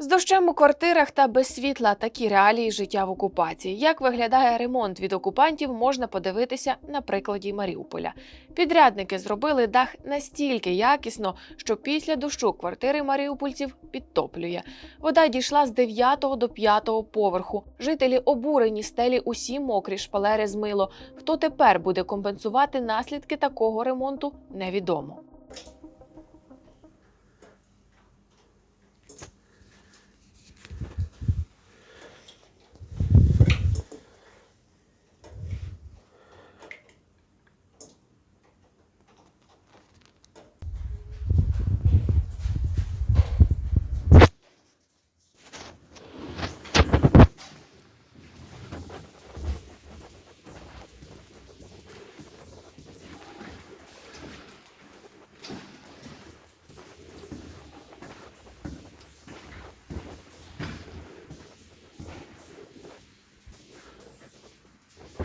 З дощем у квартирах та без світла такі реалії життя в окупації. Як виглядає ремонт від окупантів, можна подивитися на прикладі Маріуполя. Підрядники зробили дах настільки якісно, що після дощу квартири маріупольців підтоплює. Вода дійшла з 9 до 5 поверху. Жителі обурені стелі усі мокрі шпалери змило. Хто тепер буде компенсувати наслідки такого ремонту, невідомо.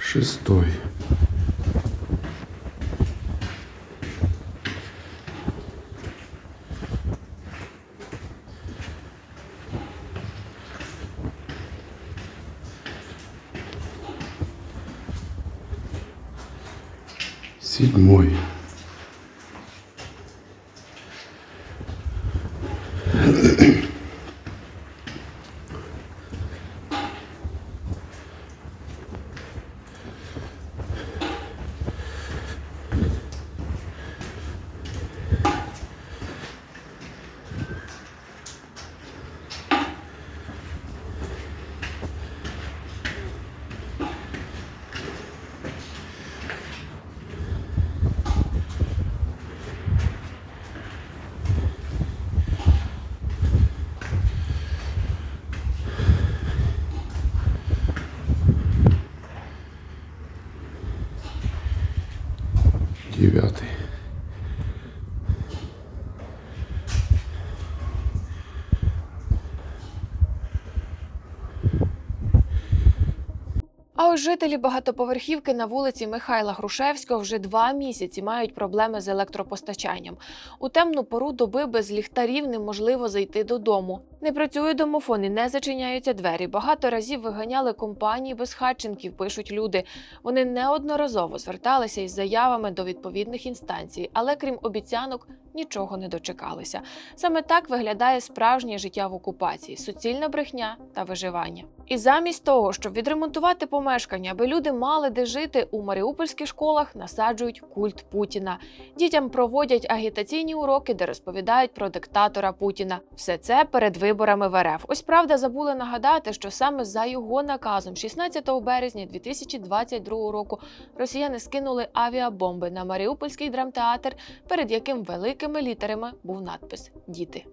Шестой. Седьмой. Девятый. А ось жителі багатоповерхівки на вулиці Михайла Грушевського вже два місяці мають проблеми з електропостачанням. У темну пору доби без ліхтарів неможливо зайти додому. Не працює домофон і не зачиняються двері. Багато разів виганяли компанії безхатченків, пишуть люди. Вони неодноразово зверталися із заявами до відповідних інстанцій, але крім обіцянок нічого не дочекалися. Саме так виглядає справжнє життя в окупації, суцільна брехня та виживання. І замість того, щоб відремонтувати помешкання, аби люди мали де жити, у маріупольських школах насаджують культ Путіна. Дітям проводять агітаційні уроки, де розповідають про диктатора Путіна. Все це перед виборами в РФ. Ось правда забули нагадати, що саме за його наказом, 16 березня 2022 року, росіяни скинули авіабомби на Маріупольський драмтеатр, перед яким великими літерами був надпис Діти.